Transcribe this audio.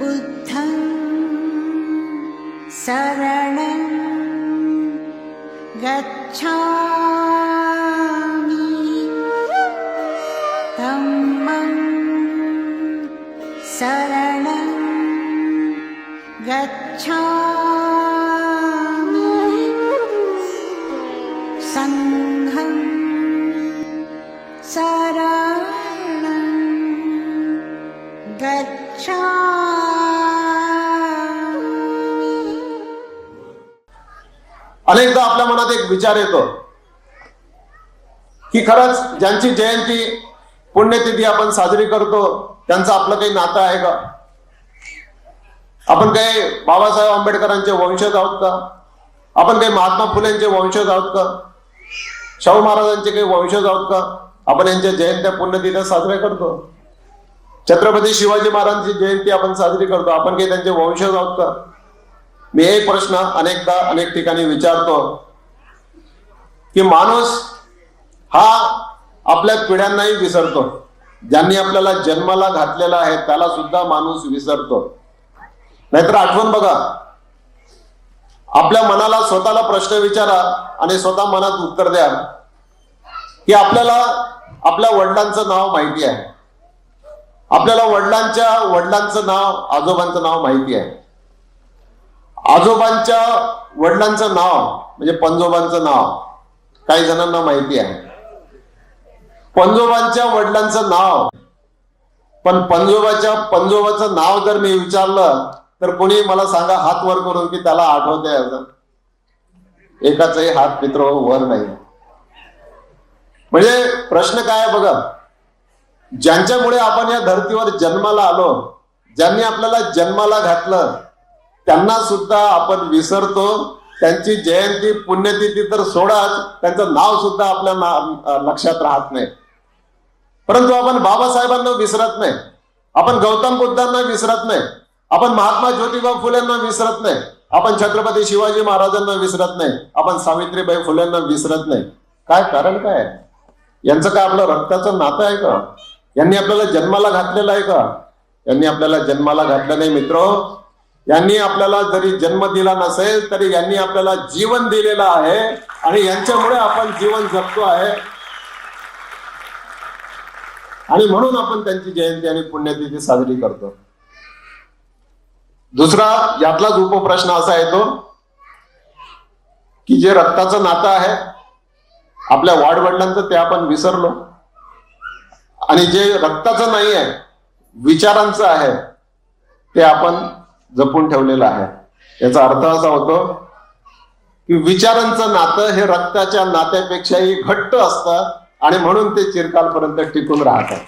बुद्धं शरणं गच्छामि। धम्मं शरणं गच्छामि। सङ्घं अनेकदा आपल्या मनात एक विचार येतो की खरंच ज्यांची जयंती पुण्यतिथी आपण साजरी करतो त्यांचं आपलं काही नातं आहे का? आपण काही बाबासाहेब आंबेडकरांचे वंशज आहोत का? आपण काही महात्मा फुलेंचे वंशज आहोत का? शाहू महाराजांचे काही वंशज आहोत का? आपण यांच्या जयंत्या पुण्यतिथ्या साजऱ्या करतो. छत्रपती शिवाजी महाराजांची जयंती आपण साजरी करतो. आपण काही त्यांचे वंशज आहोत का? मी एक प्रश्न अनेकदा अनेक ठिकाणी विचारतो की माणूस हा आपल्या पिढ्यांनाही विसरतो. ज्यांनी आपल्याला जन्माला घातलेला आहे त्याला सुद्धा माणूस विसरतो. नाहीतर आठवण बघा. आपल्या मनाला स्वतःला प्रश्न विचारा आणि स्वतः मनात उत्तर द्या. की आपल्याला आपल्या वडिलांचं नाव माहिती आहे. आपल्याला वडिलांच्या वडिलांचं नाव आजोबांचं नाव माहिती आहे. आजोबांच्या वडिलांचं नाव म्हणजे पंजोबांचं नाव काही जणांना माहिती आहे. पंजोबांच्या वडिलांचं नाव पण पंजोबाच्या पंजोबाचं नाव जर मी विचारलं तर कोणी मला सांगा हात वर करून की त्याला आठवते असं. एकाचाही हात मित्र वर नाही. म्हणजे प्रश्न काय आहे बघा? ज्यांच्यामुळे आपण या धर्तीवर जन्माला आलो ज्यांनी आपल्याला जन्माला घातलं त्यांना सुद्धा आपण विसरतो. त्यांची जयंती पुण्यतिथी तर सोडाच त्यांचं नाव सुद्धा आपल्या ना- लक्षात राहत नाही. परंतु आपण बाबासाहेबांना विसरत नाही. आपण गौतम बुद्धांना विसरत नाही. आपण महात्मा ज्योतिबा फुलेंना विसरत नाही. आपण छत्रपती शिवाजी महाराजांना विसरत नाही. आपण सावित्रीबाई फुलेंना विसरत नाही. काय कारण काय? यांचं काय आपलं रक्ताचं नातं आहे का? यांनी आपल्याला जन्माला घातलेला आहे का? यांनी आपल्याला जन्माला घातलं नाही मित्र. यांनी आपल्याला जरी जन्म दिला नसेल तरी यांनी आपल्याला जीवन दिलेलं आहे आणि यांच्यामुळे आपण जीवन जगतो आहे. आणि म्हणून आपण त्यांची जयंती आणि पुण्यतिथी साजरी करतो. दुसरा यातलाच उपप्रश्न असा येतो की जे रक्ताचं नातं आहे आपल्या वाडवडिलांचं ते आपण विसरलो. आणि जे रक्ताचं नाही आहे विचारांचं आहे ते आपण जपून ठेवलेलं आहे. याचा अर्थ असा होतो की विचारांचं नातं हे रक्ताच्या नात्यापेक्षाही घट्ट असतं आणि म्हणून ते चिरकालपर्यंत टिकून राहतात